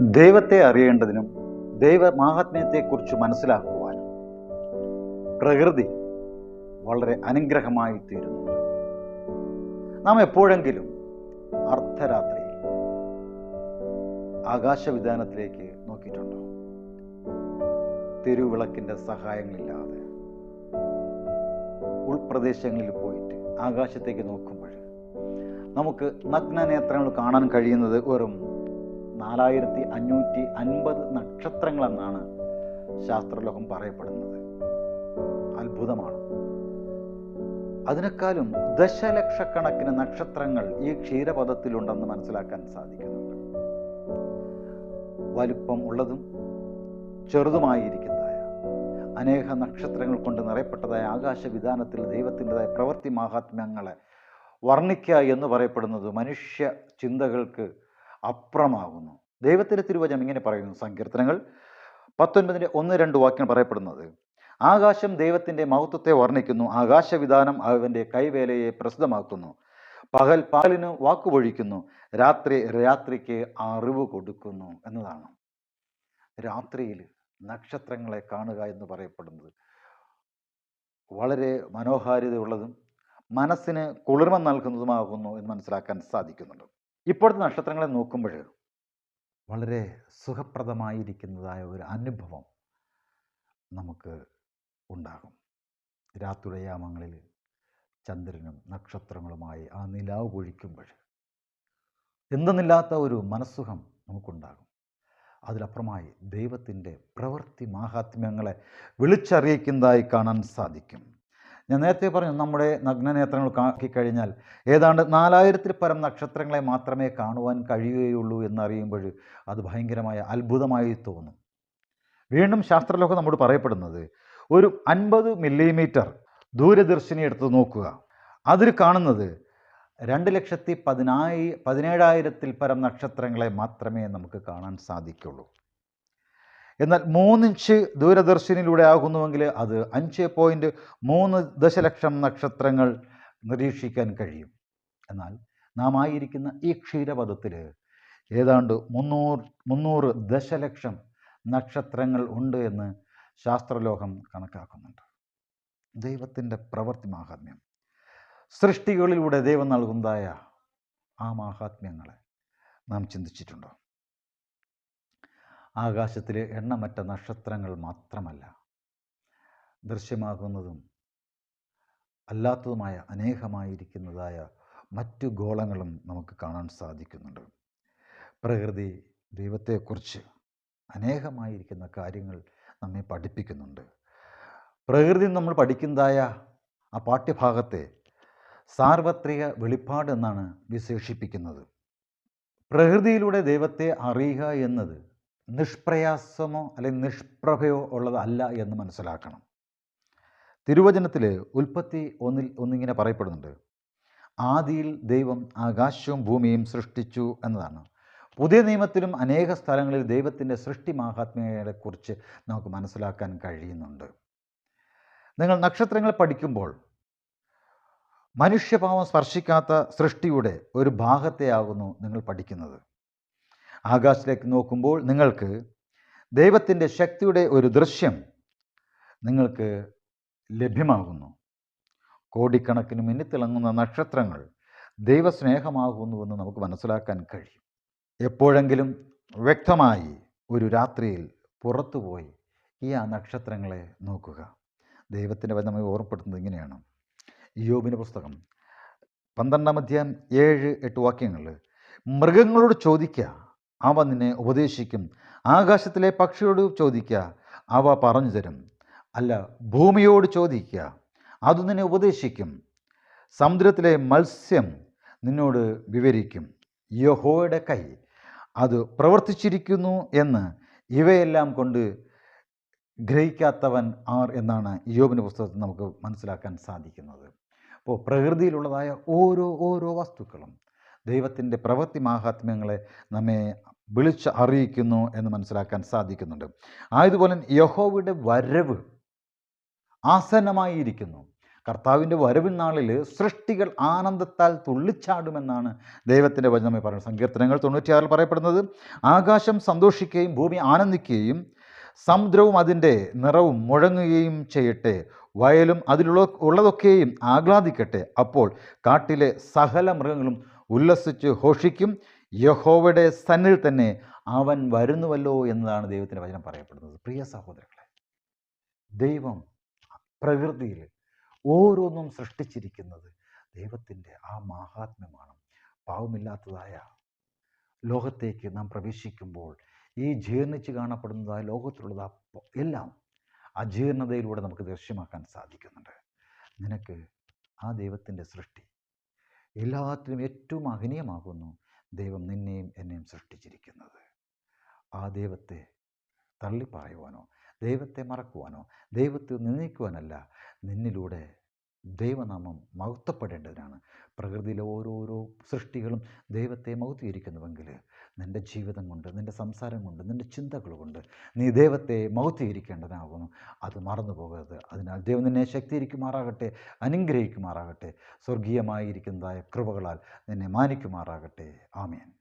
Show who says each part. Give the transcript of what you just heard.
Speaker 1: ദൈവത്തെ അറിയേണ്ടതിനും ദൈവ മാഹാത്മ്യത്തെക്കുറിച്ച് മനസ്സിലാക്കുവാനും പ്രകൃതി വളരെ അനുഗ്രഹമായി തീരുന്നു നാം എപ്പോഴെങ്കിലും അർദ്ധരാത്രിയിൽ ആകാശവിധാനത്തിലേക്ക് നോക്കിയിട്ടുണ്ടോ? തെരുവിളക്കിന്റെ സഹായങ്ങളില്ലാതെ ഉൾപ്രദേശങ്ങളിൽ പോയിട്ട് ആകാശത്തേക്ക് നോക്കുമ്പോൾ നമുക്ക് നഗ്നനേത്രങ്ങൾ കാണാൻ കഴിയുന്നത് വെറും നാലായിരത്തി അഞ്ഞൂറ്റി അൻപത് നക്ഷത്രങ്ങളെന്നാണ് ശാസ്ത്രലോകം പറയപ്പെടുന്നത്. അത്ഭുതമാണ്. അതിനേക്കാളും ദശലക്ഷക്കണക്കിന് നക്ഷത്രങ്ങൾ ഈ ക്ഷീരപഥത്തിലുണ്ടെന്ന് മനസ്സിലാക്കാൻ സാധിക്കുന്നുണ്ട്. വലുപ്പം ഉള്ളതും ചെറുതുമായിരിക്കുന്നതായ അനേക നക്ഷത്രങ്ങൾ കൊണ്ട് നിറയപ്പെട്ടതായ ആകാശവിധാനത്തിൽ ദൈവത്തിന്റെതായ പ്രവൃത്തി മാഹാത്മ്യങ്ങളെ വർണിക്കുക എന്ന് പറയപ്പെടുന്നത് മനുഷ്യ ചിന്തകൾക്ക് അപ്പുറമാകുന്നു ദൈവത്തിന്റെ തിരുവചനം ഇങ്ങനെ പറയുന്നു സങ്കീർത്തനങ്ങൾ പത്തൊൻപതിന്റെ ഒന്ന് രണ്ട് വാക്യം പറയപ്പെടുന്നത്. ആകാശം ദൈവത്തിന്റെ മഹത്വത്തെ വർണിക്കുന്നു ആകാശവിധാനം അവന്റെ കൈവേലയെ പ്രസിദ്ധമാക്കുന്നു. പകൽ പകലിന് വാക്കുപൊഴിക്കുന്നു രാത്രി രാത്രിക്ക് അറിവ് കൊടുക്കുന്നു എന്നതാണ്. രാത്രിയിൽ നക്ഷത്രങ്ങളെ കാണുക എന്ന് പറയപ്പെടുന്നത് വളരെ മനോഹാരിതയുള്ളതും മനസ്സിന് കുളിർമ നൽകുന്നതുമാകുന്നു എന്ന് മനസ്സിലാക്കാൻ സാധിക്കുന്നുണ്ട്. ഇപ്പോഴത്തെ നക്ഷത്രങ്ങളെ നോക്കുമ്പോൾ വളരെ സുഖപ്രദമായിരിക്കുന്നതായ ഒരു അനുഭവം നമുക്ക് ഉണ്ടാകും. രാത്രിയാമങ്ങളിൽ ചന്ദ്രനും നക്ഷത്രങ്ങളുമായി ആ നിലാവ് പൊഴിക്കുമ്പോൾ എന്തെന്നില്ലാത്ത ഒരു മനസ്സുഖം നമുക്കുണ്ടാകും. അതിലപ്പുറമായി ദൈവത്തിന്റെ പ്രവൃത്തി മാഹാത്മ്യങ്ങളെ വിളിച്ചറിയിക്കുന്നതായി കാണാൻ സാധിക്കും. ഞാൻ നേരത്തെ പറഞ്ഞു നമ്മുടെ നഗ്നനേത്രങ്ങൾ കാക്കിക്കഴിഞ്ഞാൽ ഏതാണ്ട് നാലായിരത്തിൽ പരം നക്ഷത്രങ്ങളെ മാത്രമേ കാണുവാൻ കഴിയുകയുള്ളൂ എന്നറിയുമ്പോൾ അത് ഭയങ്കരമായ അത്ഭുതമായി തോന്നും. വീണ്ടും ശാസ്ത്രലോകം നമ്മോട് പറയപ്പെടുന്നത് ഒരു അൻപത് മില്ലിമീറ്റർ ദൂരദർശിനി എടുത്ത് നോക്കുക. അതിൽ കാണുന്നത് രണ്ട് ലക്ഷത്തി പതിനായി പതിനേഴായിരത്തിൽ പരം നക്ഷത്രങ്ങളെ മാത്രമേ നമുക്ക് കാണാൻ സാധിക്കുള്ളൂ. എന്നാൽ മൂന്നിഞ്ച് ദൂരദർശനിലൂടെ ആകുന്നുവെങ്കിൽ അത് അഞ്ച് പോയിന്റ് മൂന്ന് ദശലക്ഷം നക്ഷത്രങ്ങൾ നിരീക്ഷിക്കാൻ കഴിയും. എന്നാൽ നാം ആയിരിക്കുന്ന ഈ ക്ഷീരപഥത്തിൽ ഏതാണ്ട് മുന്നൂറ് മുന്നൂറ് ദശലക്ഷം നക്ഷത്രങ്ങൾ ഉണ്ട് എന്ന് ശാസ്ത്രലോകം കണക്കാക്കുന്നുണ്ട്. ദൈവത്തിന്റെ പ്രവൃത്തി മാഹാത്മ്യം. സൃഷ്ടികളിലൂടെ ദൈവം നൽകുന്നതായ ആ മാഹാത്മ്യങ്ങളെ നാം ചിന്തിച്ചിട്ടുണ്ടോ? ആകാശത്തിലെ എണ്ണമറ്റ നക്ഷത്രങ്ങൾ മാത്രമല്ല ദൃശ്യമാകുന്നതും അല്ലാത്തതുമായ അനേകമായിരിക്കുന്നതായ മറ്റു ഗോളങ്ങളും നമുക്ക് കാണാൻ സാധിക്കുന്നുണ്ട്. പ്രകൃതി ദൈവത്തെക്കുറിച്ച് അനേകമായിരിക്കുന്ന കാര്യങ്ങൾ നമ്മെ പഠിപ്പിക്കുന്നുണ്ട്. പ്രകൃതി നമ്മൾ പഠിക്കുന്നതായ ആ പാഠ്യഭാഗത്തെ സാർവത്രിക വെളിപ്പാട് എന്നാണ് വിശേഷിപ്പിക്കുന്നത്. പ്രകൃതിയിലൂടെ ദൈവത്തെ അറിയുക എന്നത് നിഷ്പ്രയാസമോ അല്ലെങ്കിൽ നിഷ്പ്രഭയോ ഉള്ളതല്ല എന്ന് മനസ്സിലാക്കണം. തിരുവചനത്തിൽ ഉൽപ്പത്തി ഒന്നിൽ ഒന്നിങ്ങനെ പറയപ്പെടുന്നുണ്ട്. ആദിയിൽ ദൈവം ആകാശവും ഭൂമിയും സൃഷ്ടിച്ചു എന്നതാണ്. പുതിയ നിയമത്തിലും അനേക സ്ഥലങ്ങളിൽ ദൈവത്തിന്റെ സൃഷ്ടി മാഹാത്മ്യങ്ങളെക്കുറിച്ച് നമുക്ക് മനസ്സിലാക്കാൻ കഴിയുന്നുണ്ട്. നിങ്ങൾ നക്ഷത്രങ്ങൾ പഠിക്കുമ്പോൾ മനുഷ്യഭാവം സ്പർശിക്കാത്ത സൃഷ്ടിയുടെ ഒരു ഭാഗത്തെയാകുന്നു നിങ്ങൾ പഠിക്കുന്നത്. ആകാശത്തിലേക്ക് നോക്കുമ്പോൾ നിങ്ങൾക്ക് ദൈവത്തിന്റെ ശക്തിയുടെ ഒരു ദൃശ്യം നിങ്ങൾക്ക് ലഭ്യമാകുന്നു. കോടിക്കണക്കിന് മിന്നിത്തിളങ്ങുന്ന നക്ഷത്രങ്ങൾ ദൈവസ്നേഹമാകുന്നുവെന്ന് നമുക്ക് മനസ്സിലാക്കാൻ കഴിയും. എപ്പോഴെങ്കിലും വ്യക്തമായി ഒരു രാത്രിയിൽ പുറത്തുപോയി ഈ ആ നക്ഷത്രങ്ങളെ നോക്കുക. ദൈവത്തിന്റെ വന്ന ഓർമ്മപ്പെടുത്തുന്നത് ഇങ്ങനെയാണ്. യോബിന്റെ പുസ്തകം പന്ത്രണ്ടാം അധ്യായം ഏഴ് എട്ട് വാക്യങ്ങൾ മൃഗങ്ങളോട് ചോദിക്കുക അവ നിന്നെ ഉപദേശിക്കും. ആകാശത്തിലെ പക്ഷിയോട് ചോദിക്കുക അവ പറഞ്ഞു തരും. അല്ല ഭൂമിയോട് ചോദിക്കുക അത് നിന്നെ ഉപദേശിക്കും. സമുദ്രത്തിലെ മത്സ്യം നിന്നോട് വിവരിക്കും. യഹോയുടെ കൈ അത് പ്രവർത്തിച്ചിരിക്കുന്നു എന്ന് ഇവയെല്ലാം കൊണ്ട് ഗ്രഹിക്കാത്തവൻ ആർ എന്നാണ് യോബിന്റെ പുസ്തകത്തിൽ നമുക്ക് മനസ്സിലാക്കാൻ സാധിക്കുന്നത്. അപ്പോൾ പ്രകൃതിയിലുള്ളതായ ഓരോ ഓരോ വസ്തുക്കളും ദൈവത്തിന്റെ പ്രവൃത്തി മാഹാത്മ്യങ്ങളെ നമ്മെ വിളിച്ച് അറിയിക്കുന്നു എന്ന് മനസ്സിലാക്കാൻ സാധിക്കുന്നുണ്ട്. ആയതുപോലെ യഹോവയുടെ വരവ് ആസന്നമായിരിക്കുന്നു. കർത്താവിന്റെ വരവിൻ നാളിൽ സൃഷ്ടികൾ ആനന്ദത്താൽ തുള്ളിച്ചാടുമെന്നാണ് ദൈവത്തിന്റെ വചനമായി പറയുന്നത്. സങ്കീർത്തനങ്ങൾ തൊണ്ണൂറ്റിയാറിൽ പറയപ്പെടുന്നത് ആകാശം സന്തോഷിക്കുകയും ഭൂമി ആനന്ദിക്കുകയും സമുദ്രവും അതിന്റെ നിറവും മുഴങ്ങുകയും ചെയ്യട്ടെ. വയലും അതിലുള്ള ഉള്ളതൊക്കെയും ആഹ്ലാദിക്കട്ടെ. അപ്പോൾ കാട്ടിലെ സകല മൃഗങ്ങളും ഉല്ലസിച്ച് ഘോഷിക്കും. യഹോവയുടെ സന്നിൽ തന്നെ അവൻ വരുന്നുവല്ലോ എന്നതാണ് ദൈവത്തിന്റെ വചനം പറയപ്പെടുന്നത്. പ്രിയ സഹോദരങ്ങളെ ദൈവം പ്രകൃതിയിൽ ഓരോന്നും സൃഷ്ടിച്ചിരിക്കുന്നത് ദൈവത്തിന്റെ ആ മാഹാത്മ്യമാണ്. പാവമില്ലാത്തതായ ലോകത്തേക്ക് നാം പ്രവേശിക്കുമ്പോൾ ഈ ജീർണിച്ച് കാണപ്പെടുന്നതായ ലോകത്തിലുള്ളത് എല്ലാം അജീർണതയിലൂടെ നമുക്ക് ദൃശ്യമാക്കാൻ സാധിക്കുന്നുണ്ട്. നിനക്ക് ആ ദൈവത്തിന്റെ സൃഷ്ടി എല്ലാത്തിലും ഏറ്റവും അഹനീയമാകുന്നു ദൈവം നിന്നെയും എന്നെയും സൃഷ്ടിച്ചിരിക്കുന്നത്. ആ ദൈവത്തെ തള്ളിപ്പറയുവാനോ ദൈവത്തെ മറക്കുവാനോ ദൈവത്തെ നിന്ദിക്കുവാനല്ല നിന്നിലൂടെ ദൈവനാമം മഹത്വപ്പെടേണ്ടതിനാണ്. പ്രകൃതിയിലെ ഓരോരോ സൃഷ്ടികളും ദൈവത്തെ മഹത്വീകരിക്കുന്നുവെങ്കിൽ നിന്റെ ജീവിതം കൊണ്ട് നിന്റെ സംസാരം കൊണ്ട് നിന്റെ ചിന്തകൾ കൊണ്ട് നീ ദൈവത്തെ മഹത്വീകരിക്കേണ്ടതാകുന്നു. അത് മറന്നു പോകരുത്. അതിനാൽ ദൈവം നിന്നെ ശക്തീകരിക്കുമാറാകട്ടെ അനുഗ്രഹിക്കുമാറാകട്ടെ സ്വർഗീയമായിരിക്കുന്നതായ കൃപകളാൽ നിന്നെ മാനിക്കുമാറാകട്ടെ. ആമേൻ.